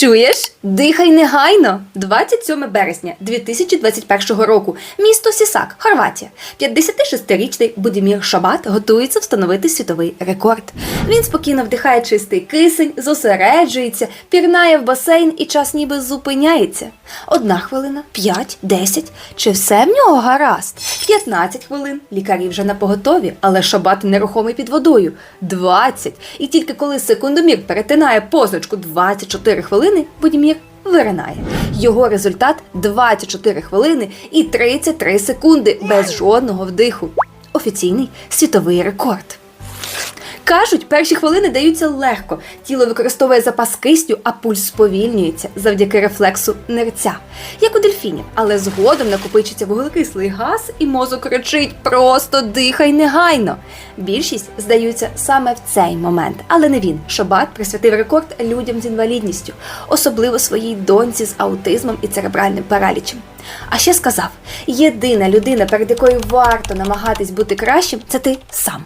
Чуєш? Дихай негайно. 27 березня 2021 року. Місто Сісак, Хорватія. 56-річний Будімір Шабат готується встановити світовий рекорд. Він спокійно вдихає чистий кисень, зосереджується, пірнає в басейн і час ніби зупиняється. Одна хвилина, 5, 10. Чи все в нього гаразд? 15 хвилин. Лікарі вже на поготові, але Шабат нерухомий під водою. 20. І тільки коли секундомір перетинає позначку 24 хвилини, Будімір виринає. Його результат 24 хвилини і 33 секунди без жодного вдиху. Офіційний світовий рекорд. Кажуть, перші хвилини даються легко. Тіло використовує запас кисню, а пульс сповільнюється завдяки рефлексу нерця, як у дельфінів. Але згодом накопичиться вуглекислий газ, і мозок кричить: просто дихай негайно. Більшість здаються саме в цей момент, але не він. Шабат присвятив рекорд людям з інвалідністю, особливо своїй доньці з аутизмом і церебральним паралічем. А ще сказав: єдина людина, перед якою варто намагатись бути кращим, це ти сам.